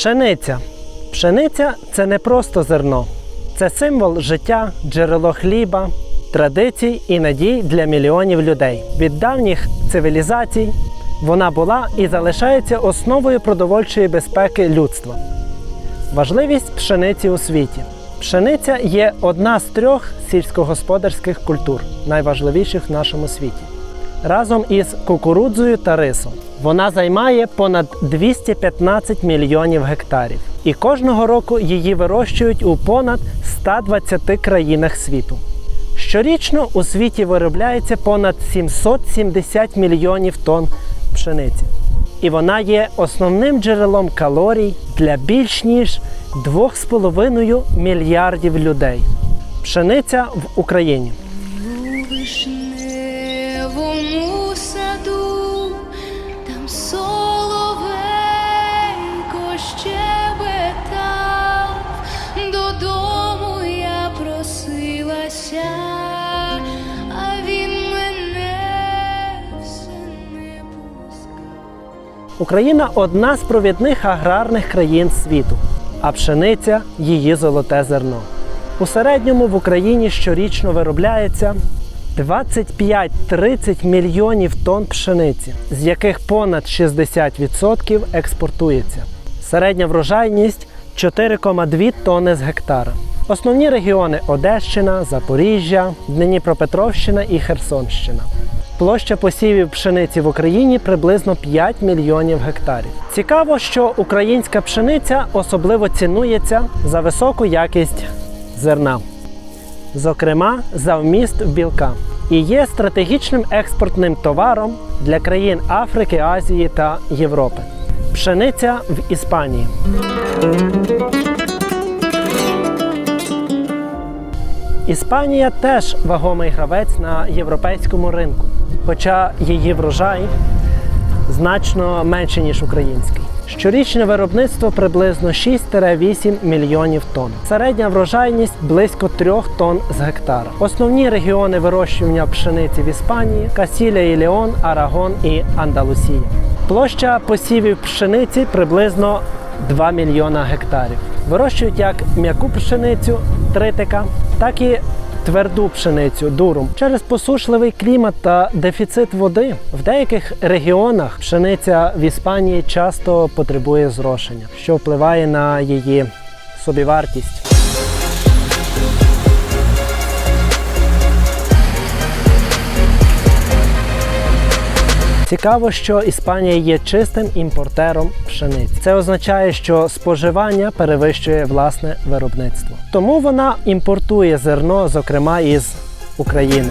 Пшениця. Пшениця це не просто зерно, це символ життя, джерело хліба, традицій і надій для мільйонів людей. Від давніх цивілізацій вона була і залишається основою продовольчої безпеки людства. Важливість пшениці у світі. Пшениця є одна з трьох сільськогосподарських культур, найважливіших в нашому світі. Разом із кукурудзою та рисом. Вона займає понад 215 мільйонів гектарів. І кожного року її вирощують у понад 120 країнах світу. Щорічно у світі виробляється понад 770 мільйонів тонн пшениці. І вона є основним джерелом калорій для більш ніж 2,5 мільярдів людей. Пшениця в Україні. Україна одна з провідних аграрних країн світу, а пшениця її золоте зерно. У середньому в Україні щорічно виробляється 25-30 мільйонів тонн пшениці, з яких понад 60% експортується. Середня врожайність 4,2 тонни з гектара. Основні регіони Одещина, Запоріжжя, Дніпропетровщина і Херсонщина. Площа посівів пшениці в Україні приблизно 5 мільйонів гектарів. Цікаво, що українська пшениця особливо цінується за високу якість зерна, зокрема за вміст білка, і є стратегічним експортним товаром для країн Африки, Азії та Європи. Пшениця в Іспанії. Іспанія теж вагомий гравець на європейському ринку, хоча її врожай значно менше, ніж український. Щорічне виробництво приблизно 6-8 мільйонів тонн. Середня врожайність близько 3 тонн з гектара. Основні регіони вирощування пшениці в Іспанії Касіля і Леон, Арагон і Андалусія. Площа посівів пшениці приблизно 2 мільйона гектарів. Вирощують як м'яку пшеницю тритика, так і тверду пшеницю дуром. Через посушливий клімат та дефіцит води в деяких регіонах пшениця в Іспанії часто потребує зрошення, що впливає на її собівартість. Цікаво, що Іспанія є чистим імпортером пшениці. Це означає, що споживання перевищує власне виробництво. Тому вона імпортує зерно, зокрема із України.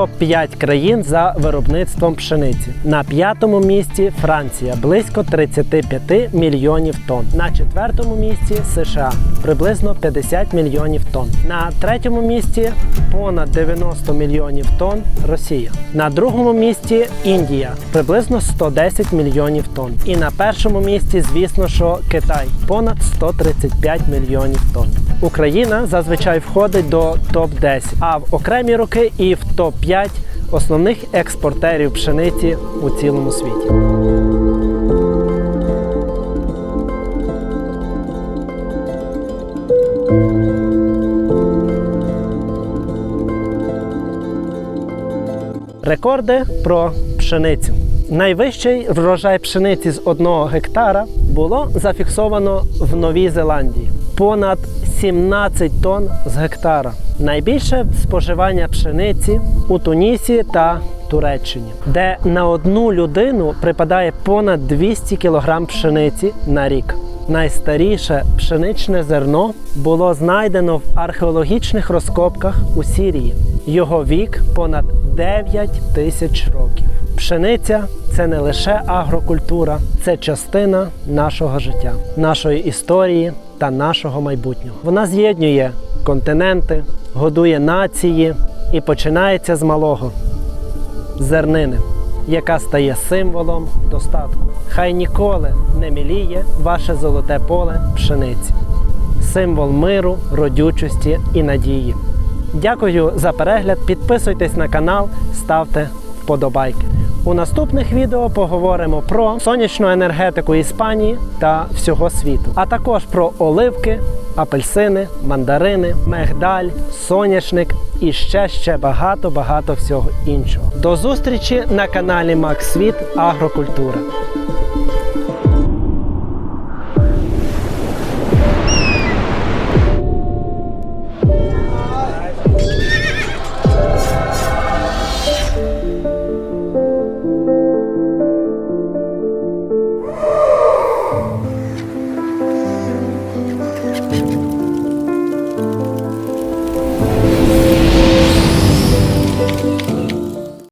Топ-5 країн за виробництвом пшениці. На п'ятому місці Франція близько 35 мільйонів тонн. На четвертому місці США приблизно 50 мільйонів тонн. На третьому місці понад 90 мільйонів тонн Росія. На другому місці Індія приблизно 110 мільйонів тонн. І на першому місці, звісно, що Китай понад 135 мільйонів тонн. Україна зазвичай входить до топ-10, а в окремі роки і в топ-5 основних експортерів пшениці у цілому світі. Рекорди про пшеницю. Найвищий врожай пшениці з одного гектара було зафіксовано в Новій Зеландії понад 17 тонн з гектара. Найбільше споживання пшениці у Тунісі та Туреччині, де на одну людину припадає понад 200 кг пшениці на рік. Найстаріше пшеничне зерно було знайдено в археологічних розкопках у Сірії. Його вік понад 9 тисяч років. Пшениця це не лише агрокультура, це частина нашого життя, нашої історії та нашого майбутнього. Вона з'єднує континенти, годує нації і починається з малого зернини. яка стає символом достатку. Хай ніколи не міліє ваше золоте поле пшениці, символ миру, родючості і надії. Дякую за перегляд. Підписуйтесь на канал, ставте вподобайки. У наступних відео поговоримо про сонячну енергетику Іспанії та всього світу, а також про оливки, апельсини, мандарини, мегдаль, соняшник і ще ще багато багато всього іншого. До зустрічі на каналі Макс Світ Агрокультура.